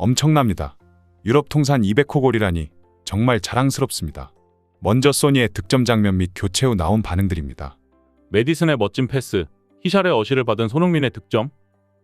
엄청납니다. 유럽 통산 200호 골이라니 정말 자랑스럽습니다. 먼저 소니의 득점 장면 및 교체 후 나온 반응들입니다. 메디슨의 멋진 패스, 히샬의 어시를 받은 손흥민의 득점,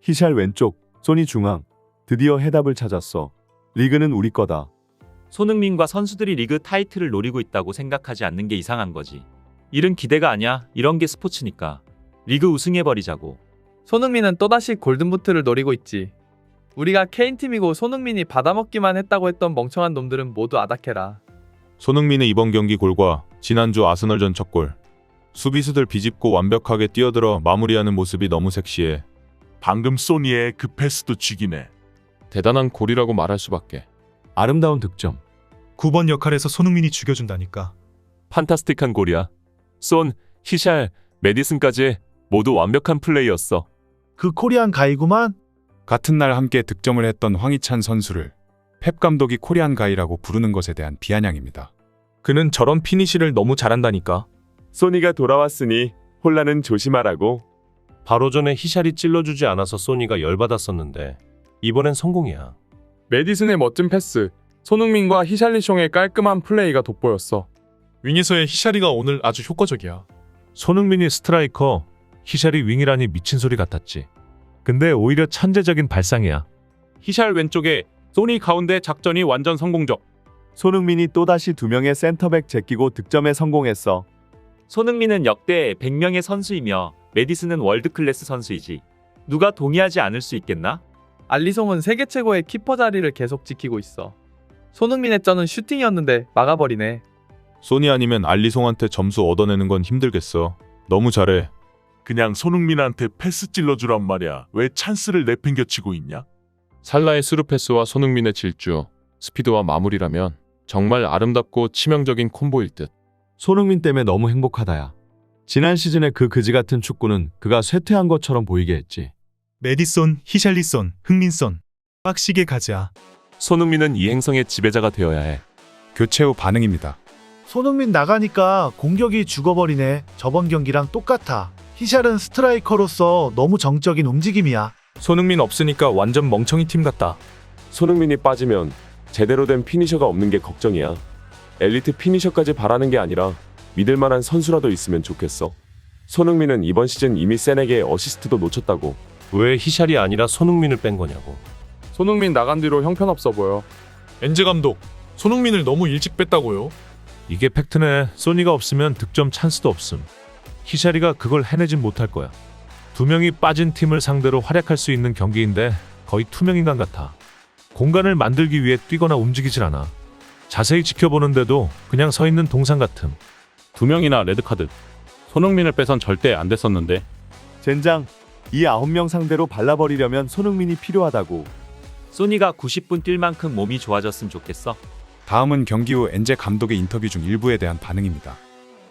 히샬 왼쪽, 소니 중앙. 드디어 해답을 찾았어. 리그는 우리 거다. 손흥민과 선수들이 리그 타이틀을 노리고 있다고 생각하지 않는 게 이상한 거지. 일은 기대가 아니야. 이런 게 스포츠니까. 리그 우승해버리자고. 손흥민은 또다시 골든부트를 노리고 있지. 우리가 K팀이고 손흥민이 받아먹기만 했다고 했던 멍청한 놈들은 모두 아닥해라. 손흥민의 이번 경기 골과 지난주 아스널전 첫 골. 수비수들 비집고 완벽하게 뛰어들어 마무리하는 모습이 너무 섹시해. 방금 소니의 그 패스도 죽이네. 대단한 골이라고 말할 수밖에. 아름다운 득점. 9번 역할에서 손흥민이 죽여준다니까. 판타스틱한 골이야. 손, 히샬, 메디슨까지 모두 완벽한 플레이였어. 그 코리안 가이구만. 같은 날 함께 득점을 했던 황희찬 선수를 펩 감독이 코리안 가이라고 부르는 것에 대한 비아냥입니다. 그는 저런 피니시를 너무 잘한다니까. 소니가 돌아왔으니 혼란은 조심하라고. 바로 전에 히샬이 찔러주지 않아서 소니가 열받았었는데 이번엔 성공이야. 메디슨의 멋진 패스, 손흥민과 히샬리숑의 깔끔한 플레이가 돋보였어. 윙에서의 히샤리가 오늘 아주 효과적이야. 손흥민이 스트라이커, 히샬이 윙이라니 미친 소리 같았지. 근데 오히려 천재적인 발상이야. 히샬 왼쪽에 소니 가운데 작전이 완전 성공적. 손흥민이 또다시 두 명의 센터백 제끼고 득점에 성공했어. 손흥민은 역대 100명의 선수이며 메디슨은 월드클래스 선수이지. 누가 동의하지 않을 수 있겠나? 알리송은 세계 최고의 키퍼 자리를 계속 지키고 있어. 손흥민의 쩌는 슈팅이었는데 막아버리네. 소니 아니면 알리송한테 점수 얻어내는 건 힘들겠어. 너무 잘해. 그냥 손흥민한테 패스 찔러주란 말이야. 왜 찬스를 내팽겨치고 있냐? 살라의 스루 패스와 손흥민의 질주, 스피드와 마무리라면 정말 아름답고 치명적인 콤보일 듯. 손흥민 때문에 너무 행복하다야. 지난 시즌의 그 그지 같은 축구는 그가 쇠퇴한 것처럼 보이게 했지. 메디손, 히샬리손, 흥민손. 빡시게 가자. 손흥민은 이 행성의 지배자가 되어야 해. 교체 후 반응입니다. 손흥민 나가니까 공격이 죽어버리네. 저번 경기랑 똑같아. 히샬은 스트라이커로서 너무 정적인 움직임이야. 손흥민 없으니까 완전 멍청이 팀 같다. 손흥민이 빠지면 제대로 된 피니셔가 없는 게 걱정이야. 엘리트 피니셔까지 바라는 게 아니라 믿을 만한 선수라도 있으면 좋겠어. 손흥민은 이번 시즌 이미 센에게 어시스트도 놓쳤다고. 왜 히샬이 아니라 손흥민을 뺀 거냐고. 손흥민 나간 뒤로 형편없어 보여. 엔즈 감독, 손흥민을 너무 일찍 뺐다고요? 이게 팩트네. 소니가 없으면 득점 찬스도 없음. 히샤리가 그걸 해내진 못할 거야. 두 명이 빠진 팀을 상대로 활약할 수 있는 경기인데 거의 투명인간 같아. 공간을 만들기 위해 뛰거나 움직이질 않아. 자세히 지켜보는데도 그냥 서 있는 동상 같음. 두 명이나 레드카드. 손흥민을 빼선 절대 안 됐었는데 젠장, 이 아홉 명 상대로 발라버리려면 손흥민이 필요하다고. 소니가 90분 뛸 만큼 몸이 좋아졌으면 좋겠어. 다음은 경기 후 엔제 감독의 인터뷰 중 일부에 대한 반응입니다.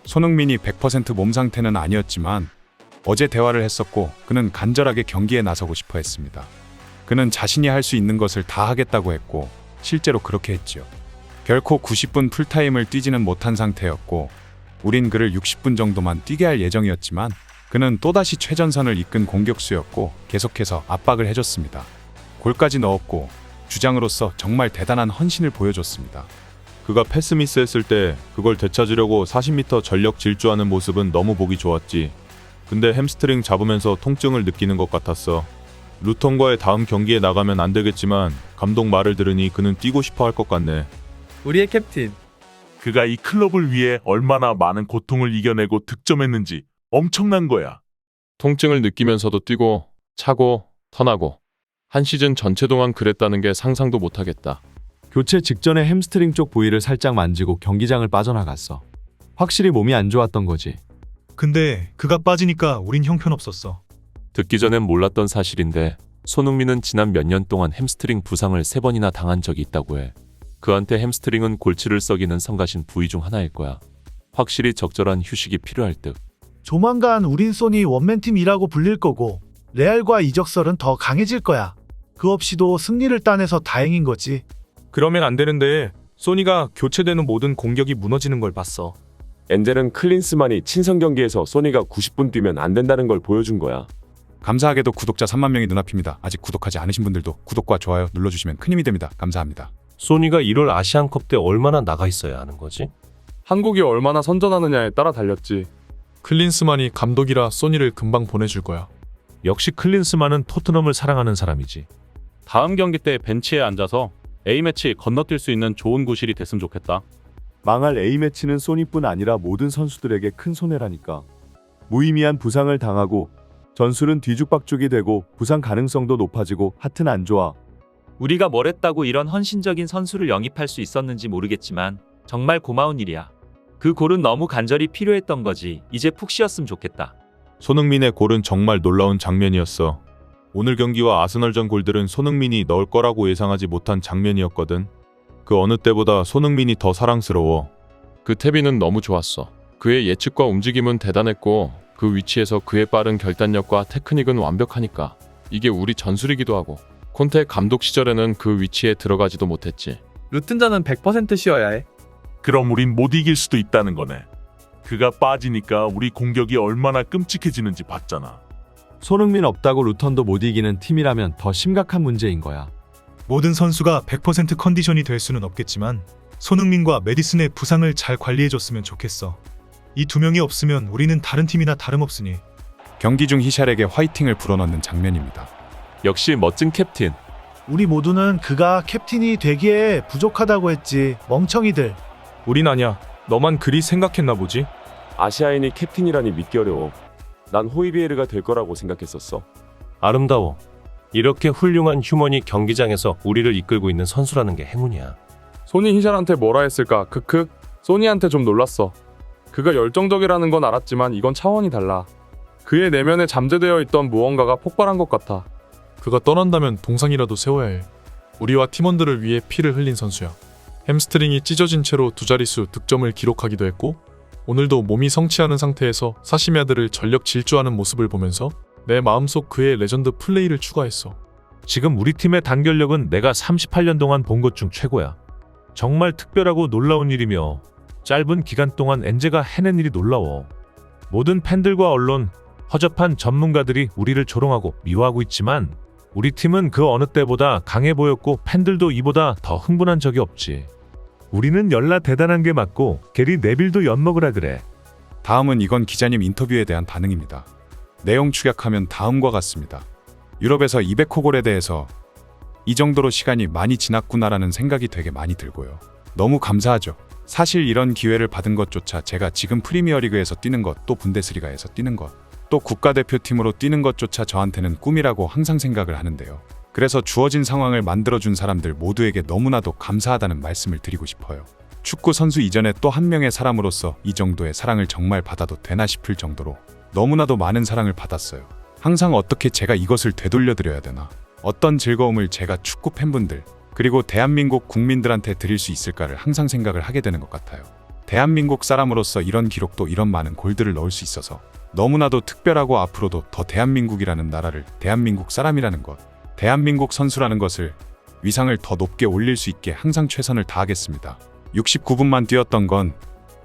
손흥민이 100%몸 상태는 아니었지만 어제 대화를 했었고 그는 간절하게 경기에 나서고 싶어 했습니다. 그는 자신이 할 수 있는 것을 다 하겠다고 했고 실제로 그렇게 했지요. 결코 90분 풀타임을 뛰지는 못한 상태였고 우린 그를 60분 정도만 뛰게 할 예정이었지만 그는 또다시 최전선을 이끈 공격수였고 계속해서 압박을 해줬습니다. 골까지 넣었고 주장으로서 정말 대단한 헌신을 보여줬습니다. 그가 패스 미스했을 때 그걸 되찾으려고 40m 전력 질주하는 모습은 너무 보기 좋았지. 근데 햄스트링 잡으면서 통증을 느끼는 것 같았어. 루턴과의 다음 경기에 나가면 안 되겠지만 감독 말을 들으니 그는 뛰고 싶어 할 것 같네. 우리의 캡틴. 그가 이 클럽을 위해 얼마나 많은 고통을 이겨내고 득점했는지 엄청난 거야. 통증을 느끼면서도 뛰고 차고 턴하고 한 시즌 전체 동안 그랬다는 게 상상도 못하겠다. 교체 직전에 햄스트링 쪽 부위를 살짝 만지고 경기장을 빠져나갔어. 확실히 몸이 안 좋았던 거지. 근데 그가 빠지니까 우린 형편없었어. 듣기 전엔 몰랐던 사실인데 손흥민은 지난 몇 년 동안 햄스트링 부상을 세 번이나 당한 적이 있다고 해. 그한테 햄스트링은 골치를 썩이는 성가신 부위 중 하나일 거야. 확실히 적절한 휴식이 필요할 듯. 조만간 우린 소니 원맨팀이라고 불릴 거고 레알과 이적설은 더 강해질 거야. 그 없이도 승리를 따내서 다행인 거지. 그러면 안 되는데 소니가 교체되는 모든 공격이 무너지는 걸 봤어. 엔젤은 클린스만이 친선 경기에서 소니가 90분 뛰면 안 된다는 걸 보여준 거야. 감사하게도 구독자 3만 명이 눈앞입니다. 아직 구독하지 않으신 분들도 구독과 좋아요 눌러주시면 큰 힘이 됩니다. 감사합니다. 소니가 1월 아시안컵 때 얼마나 나가 있어야 하는 거지? 한국이 얼마나 선전하느냐에 따라 달렸지. 클린스만이 감독이라 소니를 금방 보내줄 거야. 역시 클린스만은 토트넘을 사랑하는 사람이지. 다음 경기 때 벤치에 앉아서 A매치 건너뛸 수 있는 좋은 구실이 됐으면 좋겠다. 망할 A매치는 소니뿐 아니라 모든 선수들에게 큰 손해라니까. 무의미한 부상을 당하고 전술은 뒤죽박죽이 되고 부상 가능성도 높아지고 하튼 안 좋아. 우리가 뭘 했다고 이런 헌신적인 선수를 영입할 수 있었는지 모르겠지만 정말 고마운 일이야. 그 골은 너무 간절히 필요했던 거지. 이제 푹 쉬었으면 좋겠다. 손흥민의 골은 정말 놀라운 장면이었어. 오늘 경기와 아스널전 골들은 손흥민이 넣을 거라고 예상하지 못한 장면이었거든. 그 어느 때보다 손흥민이 더 사랑스러워. 그 태비는 너무 좋았어. 그의 예측과 움직임은 대단했고 그 위치에서 그의 빠른 결단력과 테크닉은 완벽하니까 이게 우리 전술이기도 하고 콘테 감독 시절에는 그 위치에 들어가지도 못했지. 루튼전은 100% 쉬어야 해. 그럼 우린 못 이길 수도 있다는 거네. 그가 빠지니까 우리 공격이 얼마나 끔찍해지는지 봤잖아. 손흥민 없다고 루턴도 못 이기는 팀이라면 더 심각한 문제인 거야. 모든 선수가 100% 컨디션이 될 수는 없겠지만 손흥민과 메디슨의 부상을 잘 관리해줬으면 좋겠어. 이 두 명이 없으면 우리는 다른 팀이나 다름없으니 경기 중 히샬에게 화이팅을 불어넣는 장면입니다. 역시 멋진 캡틴. 우리 모두는 그가 캡틴이 되기에 부족하다고 했지. 멍청이들. 우린 아냐. 너만 그리 생각했나 보지. 아시아인이 캡틴이라니 믿기 어려워. 난 호이비에르가 될 거라고 생각했었어. 아름다워. 이렇게 훌륭한 휴먼이 경기장에서 우리를 이끌고 있는 선수라는 게 행운이야. 소니 히샬한테 뭐라 했을까? 크크. 소니한테 좀 놀랐어. 그가 열정적이라는 건 알았지만 이건 차원이 달라. 그의 내면에 잠재되어 있던 무언가가 폭발한 것 같아. 그가 떠난다면 동상이라도 세워야 해. 우리와 팀원들을 위해 피를 흘린 선수야. 햄스트링이 찢어진 채로 두 자릿수 득점을 기록하기도 했고 오늘도 몸이 성취하는 상태에서 사시미아들을 전력 질주하는 모습을 보면서 내 마음속 그의 레전드 플레이를 추가했어. 지금 우리 팀의 단결력은 내가 38년 동안 본 것 중 최고야. 정말 특별하고 놀라운 일이며 짧은 기간 동안 엔제가 해낸 일이 놀라워. 모든 팬들과 언론, 허접한 전문가들이 우리를 조롱하고 미워하고 있지만 우리 팀은 그 어느 때보다 강해 보였고 팬들도 이보다 더 흥분한 적이 없지. 우리는 열나 대단한 게 맞고 게리 네빌도 엿먹으라 그래. 다음은 이건 기자님 인터뷰에 대한 반응입니다. 내용 축약하면 다음과 같습니다. 유럽에서 200호 골에 대해서 이 정도로 시간이 많이 지났구나라는 생각이 되게 많이 들고요. 너무 감사하죠. 사실 이런 기회를 받은 것조차 제가 지금 프리미어리그에서 뛰는 것, 또 분데스리가에서 뛰는 것, 또 국가대표팀으로 뛰는 것조차 저한테는 꿈이라고 항상 생각을 하는데요. 그래서 주어진 상황을 만들어준 사람들 모두에게 너무나도 감사하다는 말씀을 드리고 싶어요. 축구 선수 이전에 또 한 명의 사람으로서 이 정도의 사랑을 정말 받아도 되나 싶을 정도로 너무나도 많은 사랑을 받았어요. 항상 어떻게 제가 이것을 되돌려드려야 되나? 어떤 즐거움을 제가 축구 팬분들, 그리고 대한민국 국민들한테 드릴 수 있을까를 항상 생각을 하게 되는 것 같아요. 대한민국 사람으로서 이런 기록도 이런 많은 골들을 넣을 수 있어서 너무나도 특별하고 앞으로도 더 대한민국이라는 나라를 대한민국 사람이라는 것, 대한민국 선수라는 것을 위상을 더 높게 올릴 수 있게 항상 최선을 다하겠습니다. 69분만 뛰었던 건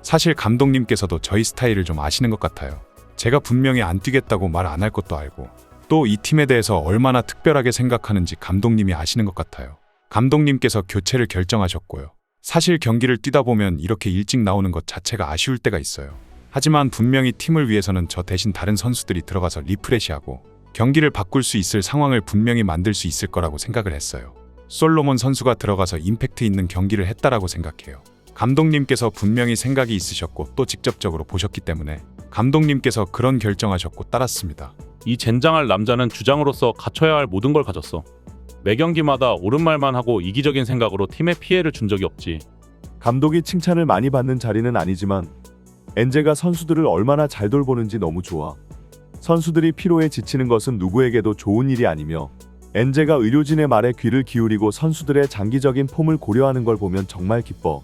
사실 감독님께서도 저희 스타일을 좀 아시는 것 같아요. 제가 분명히 안 뛰겠다고 말 안 할 것도 알고 또 이 팀에 대해서 얼마나 특별하게 생각하는지 감독님이 아시는 것 같아요. 감독님께서 교체를 결정하셨고요. 사실 경기를 뛰다 보면 이렇게 일찍 나오는 것 자체가 아쉬울 때가 있어요. 하지만 분명히 팀을 위해서는 저 대신 다른 선수들이 들어가서 리프레시하고 경기를 바꿀 수 있을 상황을 분명히 만들 수 있을 거라고 생각을 했어요. 솔로몬 선수가 들어가서 임팩트 있는 경기를 했다라고 생각해요. 감독님께서 분명히 생각이 있으셨고 또 직접적으로 보셨기 때문에 감독님께서 그런 결정하셨고 따랐습니다. 이 젠장할 남자는 주장으로서 갖춰야 할 모든 걸 가졌어. 매 경기마다 옳은 말만 하고 이기적인 생각으로 팀에 피해를 준 적이 없지. 감독이 칭찬을 많이 받는 자리는 아니지만 엔제가 선수들을 얼마나 잘 돌보는지 너무 좋아. 선수들이 피로에 지치는 것은 누구에게도 좋은 일이 아니며 엔제가 의료진의 말에 귀를 기울이고 선수들의 장기적인 폼을 고려하는 걸 보면 정말 기뻐.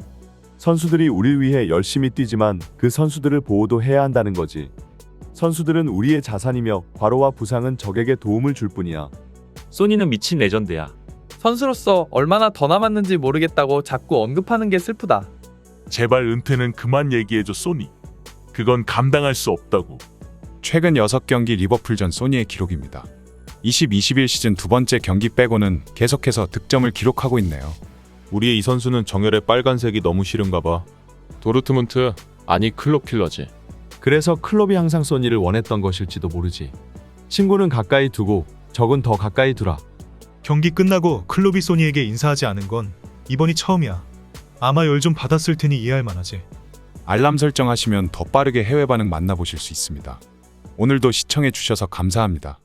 선수들이 우릴 위해 열심히 뛰지만 그 선수들을 보호도 해야 한다는 거지. 선수들은 우리의 자산이며 과로와 부상은 적에게 도움을 줄 뿐이야. 소니는 미친 레전드야. 선수로서 얼마나 더 남았는지 모르겠다고 자꾸 언급하는 게 슬프다. 제발 은퇴는 그만 얘기해줘 소니. 그건 감당할 수 없다고. 최근 6경기 리버풀전 소니의 기록입니다. 20-21 시즌 두 번째 경기 빼고는 계속해서 득점을 기록하고 있네요. 우리의 이 선수는 정열의 빨간색이 너무 싫은가 봐. 도르트문트 아니 클롭 킬러지. 그래서 클럽이 항상 소니를 원했던 것일지도 모르지. 친구는 가까이 두고 적은 더 가까이 두라. 경기 끝나고 클롭이 소니에게 인사하지 않은 건 이번이 처음이야. 아마 열 좀 받았을 테니 이해할 만하지. 알람 설정하시면 더 빠르게 해외 반응 만나보실 수 있습니다. 오늘도 시청해 주셔서 감사합니다.